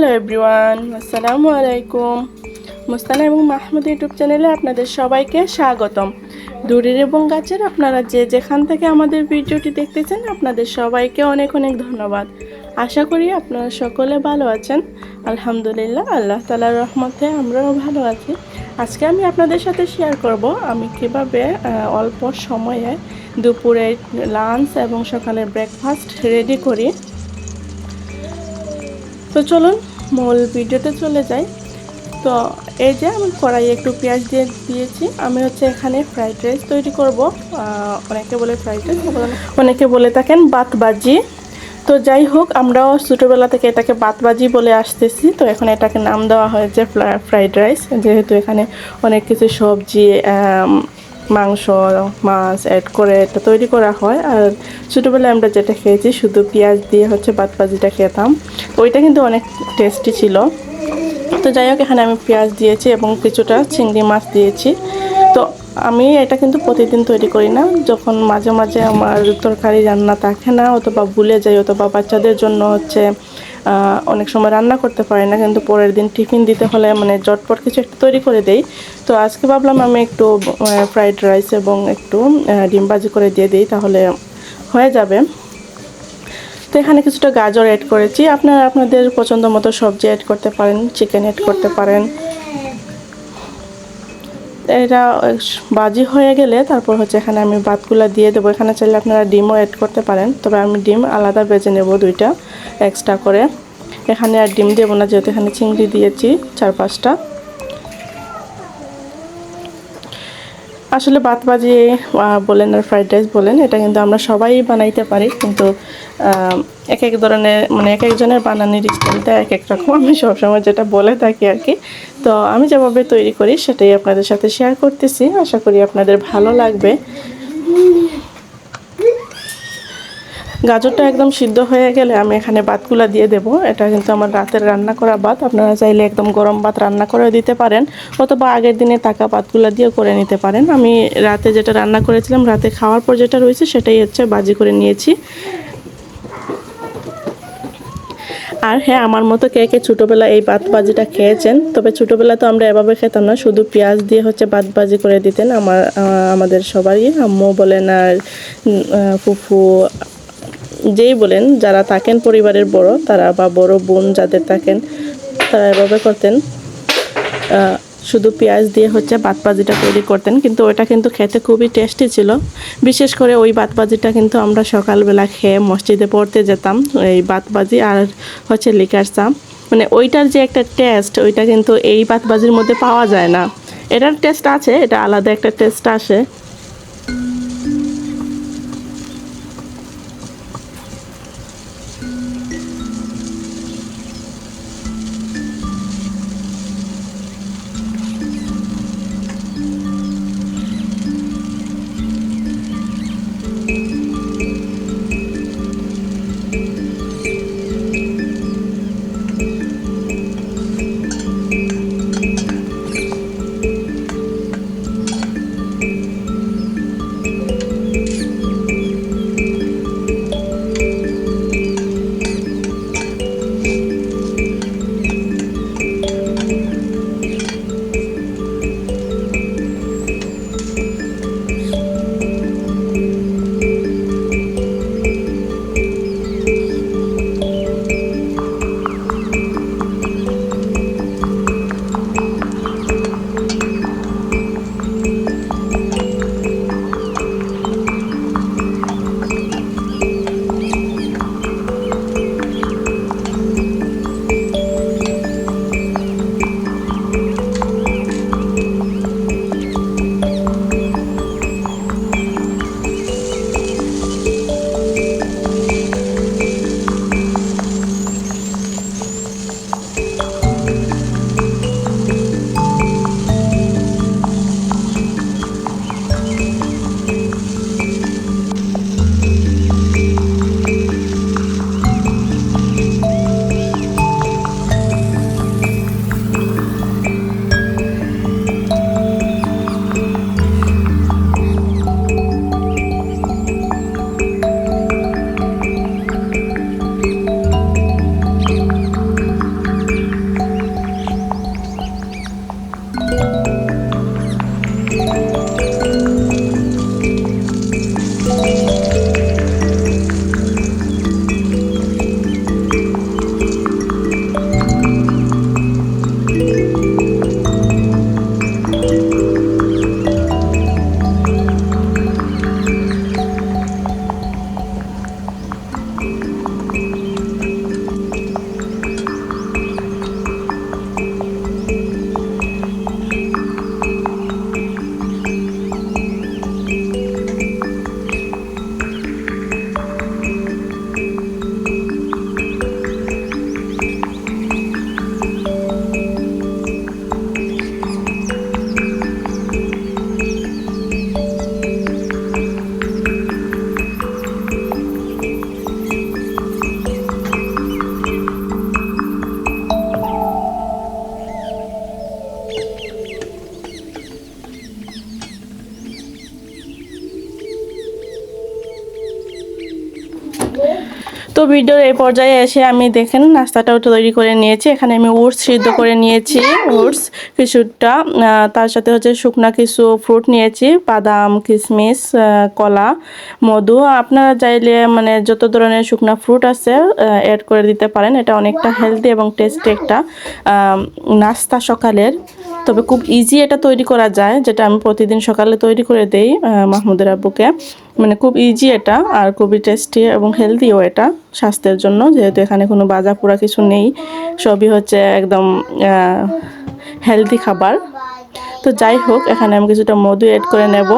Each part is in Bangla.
হ্যালো এভরিওয়ান আসসালামু আলাইকুম মুস্তানা এবং মাহমুদ ইউটিউব চ্যানেলে আপনাদের সবাইকে স্বাগতম। দূরের এবং গাছের আপনারা যে যেখান থেকে আমাদের ভিডিওটি দেখতেছেন, আপনাদের সবাইকে অনেক অনেক ধন্যবাদ। আশা করি আপনারা সকলে ভালো আছেন। আলহামদুলিল্লাহ, আল্লাহ তালার রহমতে আমরাও ভালো আছি। আজকে আমি আপনাদের সাথে শেয়ার করব আমি কীভাবে অল্প সময়ে দুপুরে লাঞ্চ এবং সকালের ব্রেকফাস্ট রেডি করি। তো চলুন মূল ভিডিওতে চলে যাই। তো এই যে আমি কড়াইয়ে একটু পেঁয়াজ দিয়ে দিয়েছি। আমি হচ্ছে এখানে ফ্রাইড রাইস তৈরি করব। অনেকে বলে ফ্রাইড রাইস অনেকে বলে থাকেন বাত বাজি তো যাই হোক, আমরাও ছোটোবেলা থেকে এটাকে বাতবাজি বলে আসতেছি। তো এখন এটাকে নাম দেওয়া হয়েছে ফ্রাইড রাইস যেহেতু এখানে অনেক কিছু সবজি মাংস, মাছ অ্যাড করে এটা তৈরি করা হয়। আর ছোটোবেলায় আমরা যেটা খেয়েছি, শুধু পেঁয়াজ দিয়ে হচ্ছে বাতবাজিটা খেতাম। ওইটা কিন্তু অনেক টেস্টি ছিল। তো যাই হোক, এখানে আমি পেঁয়াজ দিয়েছি এবং কিছুটা চিংড়ি মাছ দিয়েছি। তো আমি এটা কিন্তু প্রতিদিন তৈরি করি না। যখন মাঝে মাঝে আমার তরকারি রান্না থাকে না, অথবা ভুলে যাই, অথবা বাচ্চাদের জন্য হচ্ছে অনেক সময় রান্না করতে পারি না, কিন্তু পরের দিন টিফিন দিতে হলে মানে জটপট কিছু একটু তৈরি করে দেই। তো আজকে ভাবলাম আমি একটু ফ্রাইড রাইস এবং একটু ডিম ভাজি করে দিয়ে দিই, তাহলে হয়ে যাবে। তো এখানে কিছুটা গাজর অ্যাড করেছি। আপনারা আপনাদের পছন্দ মতো সবজি অ্যাড করতে পারেন চিকেন অ্যাড করতে পারেন। এটা বাজি হয়ে গেলে তারপর হচ্ছে এখানে আমি ভাতগুলো দিয়ে দেবো। এখানে চাইলে আপনারা ডিমও অ্যাড করতে পারেন। তবে আমি ডিম আলাদা বেজে নেব দুইটা এক্সট্রা করে। এখানে আর ডিম দেবো না, যেহেতু এখানে চিংড়ি দিয়েছি চার পাঁচটা। আসলে ভাত বাজিয়ে বলেন আর ফ্রাইড রাইস বলেন, এটা কিন্তু আমরা সবাই বানাইতে পারি, কিন্তু এক এক ধরনের মানে এক একজনের বানানোর স্টাইলটা এক এক রকম। আমি সবসময় যেটা বলে থাকি আর কি। তো আমি যেভাবে তৈরি করি, সেটাই আপনাদের সাথে শেয়ার করতেছি। আশা করি আপনাদের ভালো লাগবে। গাজরটা একদম সিদ্ধ হয়ে গেলে আমি এখানে ভাতগুলা দিয়ে দেব। এটা কিন্তু আমার রাতের রান্না করা ভাত। আপনারা চাইলে একদম গরম ভাত রান্না করে দিতে পারেন, অথবা আগের দিনে টাকা ভাতগুলা দিয়ে করে নিতে পারেন। আমি রাতে যেটা রান্না করেছিলাম, রাতে খাওয়ার পর যেটা রয়েছে সেটাই হচ্ছে বাজি করে নিয়েছি। আর হ্যাঁ আমার মতো কে কে ছোটোবেলা এই ভাত ভাজিটা খেয়েছেন, তবে ছোটোবেলা তো আমরা এভাবে খেতাম না। শুধু পেঁয়াজ দিয়ে হচ্ছে ভাত ভাজি করে দিতেন আমার আমাদের সবারই। আম্মু বলেন আর ফুফু যেই বলেন, যারা থাকেন পরিবারের বড়, তারা বা বড় বোন যাদের থাকেন, তারা এভাবে করতেন। শুধু পেঁয়াজ দিয়ে হচ্ছে ভাত ভাজিটা তৈরি করতেন, কিন্তু ওটা কিন্তু খেতে খুবই টেস্টি ছিল। বিশেষ করে ওই ভাত ভাজিটা কিন্তু আমরা সকালবেলা খেয়ে মসজিদে পড়তে যেতাম, এই ভাত ভাজি আর হচ্ছে লিকার চা। মানে ওইটার যে একটা টেস্ট ওইটা কিন্তু এই ভাত ভাজির মধ্যে পাওয়া যায় না। এটার টেস্ট আছে, এটা আলাদা একটা টেস্ট আসে। তো ভিডিওর এই পর্যায়ে এসে আমি দেখেন নাস্তাটাও তৈরি করে নিয়েছি। এখানে আমি ওটস সিদ্ধ করে নিয়েছি ওটস কিছুটা তার সাথে হচ্ছে শুকনা কিছু ফ্রুট নিয়েছি বাদাম কিশমিশ কলা মধু। আপনারা চাইলে মানে যত ধরনের শুকনা ফ্রুট আছে অ্যাড করে দিতে পারেন। এটা অনেকটা হেলদি এবং টেস্টি একটা নাস্তা সকালের। তবে খুব ইজি এটা তৈরি করা যায় যেটা আমি প্রতিদিন সকালে তৈরি করে দেই মাহমুদের আব্বুকে। মানে খুব ইজি এটা আর খুবই টেস্টি এবং হেলদিও এটা স্বাস্থ্যের জন্য, যেহেতু এখানে কোনো বাজা পোড়া কিছু নেই, সবই হচ্ছে একদম হেলদি খাবার। তো যাই হোক, এখানে আমি কিছুটা মধু অ্যাড করে নেব।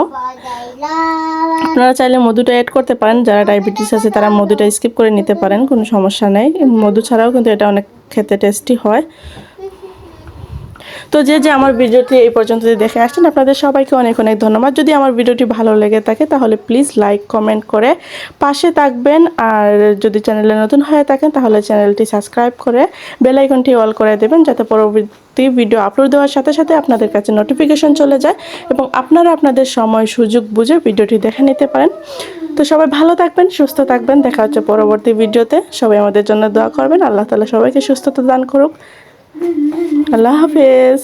আপনারা চাইলে মধুটা অ্যাড করতে পারেন, যারা ডায়াবেটিস আছে তারা মধুটা স্কিপ করে নিতে পারেন, কোনো সমস্যা নেই। মধু ছাড়াও কিন্তু এটা অনেক খেতে টেস্টি হয়। তো যে যে আমার ভিডিওটি এই পর্যন্ত দেখে আসছেন, আপনাদের সবাইকে অনেক অনেক ধন্যবাদ। যদি আমার ভিডিওটি ভালো লেগে থাকে, তাহলে প্লিজ লাইক, কমেন্ট করে পাশে থাকবেন। আর যদি চ্যানেলে নতুন হয়ে থাকেন, তাহলে চ্যানেলটি সাবস্ক্রাইব করে বেল আইকনটি অল করে দেবেন, যাতে পরবর্তী ভিডিও আপলোড দেওয়ার সাথে সাথে আপনাদের কাছে নোটিফিকেশন চলে যায় এবং আপনারা আপনাদের সময়, সুযোগ বুঝে ভিডিওটি দেখে নিতে পারেন। তো সবাই ভালো থাকবেন, সুস্থ থাকবেন। দেখা হচ্ছে পরবর্তী ভিডিওতে। সবাই আমাদের জন্য দোয়া করবেন। আল্লাহ তালা সবাইকে সুস্থতা দান করুক। আল্লাহ হাফেজ।